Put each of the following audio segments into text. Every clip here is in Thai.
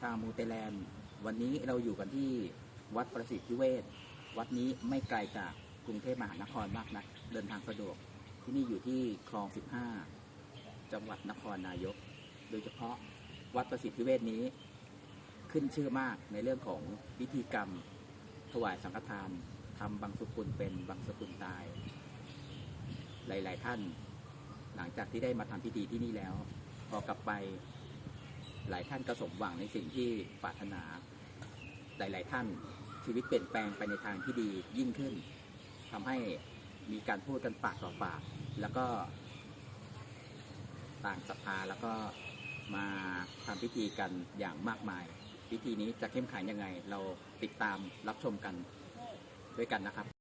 ชาวมูเตแลนด์ วันนี้เราอยู่กันที่วัดประสิทธิเวศวัดนี้ไม่ไกลจากกรุงเทพมหานครมากนักเดินทางสะดวกที่นี่อยู่ที่คลอง 15 จังหวัดนครนายก โดยเฉพาะวัดประสิทธิเวศนี้ ขึ้นชื่อมากในเรื่องของพิธีกรรม ถวายสังฆทานทำบางสกุลเป็นบางสกุลตาย หลาย ๆ ท่าน หลังจากที่ได้มาทำพิธีที่นี่แล้วพอกลับไป หลายท่านก็สมหวังในสิ่งที่ปรารถนา หลาย ๆ ท่านชีวิตเปลี่ยนแปลงไปในทางที่ดียิ่งขึ้นทำให้มีการพูดกันปากต่อปาก แล้วก็ต่างศรัทธาแล้วก็มาทำพิธีกันอย่างมากมาย พิธีนี้จะเข้มแข็งยังไง เราติดตามรับชมกันด้วยกันนะครับ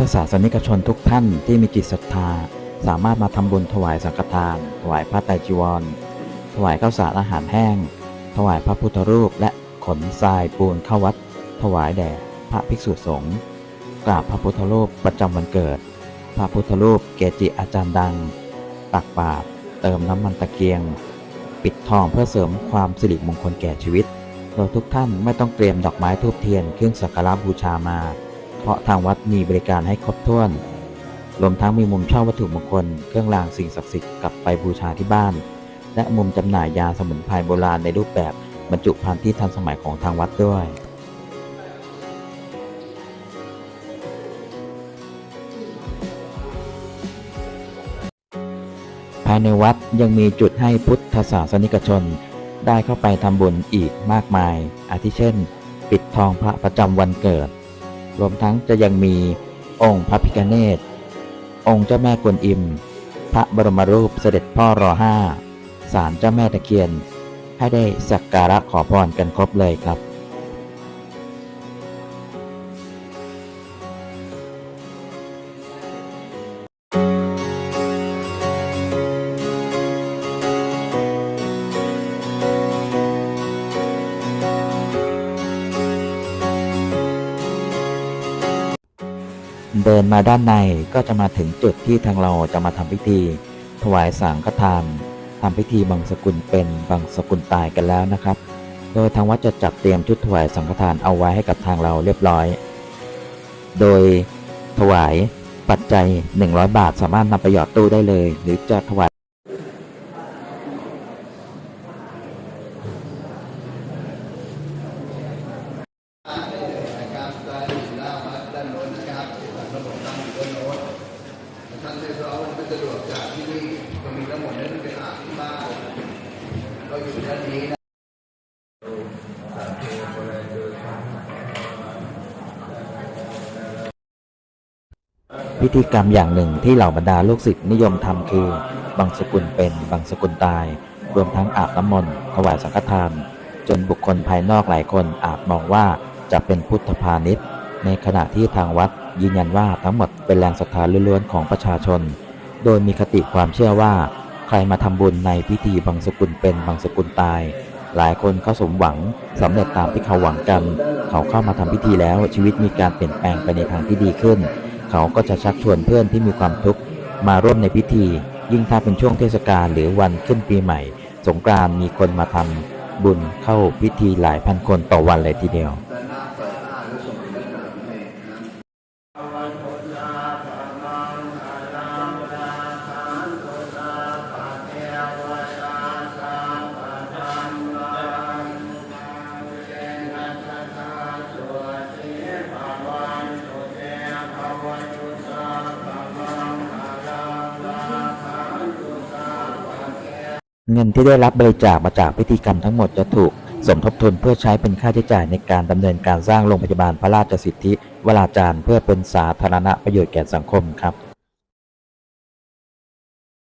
พุทธศาสนิกชนทุกท่านที่มีจิตศรัทธา สามารถมาทำบุญถวายสังฆทาน ถวายผ้าไตรจีวร ถวายข้าวสารอาหารแห้ง ถวายพระพุทธรูปและขนทรายปูนเข้าวัด ถวายแด่พระภิกษุสงฆ์กราบพระพุทธรูปประจำวันเกิด พระพุทธรูปเกจิอาจารย์ดัง ตักบาตรเติมน้ำมันตะเกียง ปิดทองเพื่อเสริมความสิริมงคลแก่ชีวิต โดยทุกท่านไม่ต้องเตรียมดอกไม้ทูบเทียนเครื่องสักการะบูชามา เพราะทางวัดมีบริการให้ครบถ้วน รวมทั้งมีมุมเช่าวัตถุมงคล เครื่องรางสิ่งศักดิ์สิทธิ์กลับไปบูชาที่บ้าน และมุมจำหน่ายยาสมุนไพรโบราณในรูปแบบบรรจุภัณฑ์ที่ทันสมัยของทางวัดด้วยภายในวัดยังมีจุดให้พุทธศาสนิกชน ได้เข้าไปทำบุญอีกมากมาย อาทิเช่น ปิดทองพระประจำวันเกิด รวมทั้งจะยังมีองค์พระพิฆเนศ องค์เจ้าแม่กวนอิม พระบรมรูปเสด็จพ่อรอห้า ศาลเจ้าแม่ตะเคียน ให้ได้สักการะขอพรกันครบเลยครับ เดินมาด้านในก็จะมาถึงจุดที่ทางเราจะมาทำพิธี ถวายสังฆทานทำพิธีบังสกุลเป็นบังสกุลตายกันแล้วนะครับ โดยทางวัดจะจัดเตรียมชุดถวายสังฆทานเอาไว้ให้กับทางเราเรียบร้อย โดยถวายปัจจัย 100 บาทสามารถนำไปหยอดตู้ได้เลย หรือจะถวาย นะครับด้านหน้าวัดด้านโน้น นะครับฝั่งถนตั้งอยู่ด้านโน้นท่านเรียกร้องไม่สะดวกจากที่นี่ก็มีทั้งหมดนั้นเป็นอาบที่บ้านก็อยู่ด้านนี้นะพิธีกรรมอย่างหนึ่งที่เหล่าบรรดาลูกศิษย์นิยมทำคือบังสกุลเป็นบังสกุลตาย รวมทั้งอาบน้ำมนต์ถวายสังฆทาน จนบุคคลภายนอกหลายคนอาจมองว่าจะเป็นพุทธพาณิชย์ ในขณะที่ทางวัด ยืนยันว่าทั้งหมดเป็นแรงศรัทธาล้วนๆของประชาชน โดยมีคติความเชื่อว่า ใครมาทำบุญในพิธีบังสกุลเป็นบังสกุลตาย หลายคนเขาสมหวังสำเร็จตามที่เขาหวังกัน เขาเข้ามาทำพิธีแล้วชีวิตมีการเปลี่ยนแปลงไปในทางที่ดีขึ้น เขาก็จะชักชวนเพื่อนที่มีความทุกข์มาร่วมในพิธี ยิ่งถ้าเป็นช่วงเทศกาลหรือวันขึ้นปีใหม่ สงกรานต์มีคนมาทำบุญเข้าพิธีหลายพันคนต่อวันเลยทีเดียว เงินที่ได้รับบริจาคมาจากพิธีกรรมทั้งหมดจะถูกสมทบทุนเพื่อใช้เป็นค่าใช้จ่ายในการดำเนินการสร้างโรงพยาบาลพระราชสิทธิวราจารย์ เพื่อเป็นสาธารณประโยชน์แก่สังคมครับ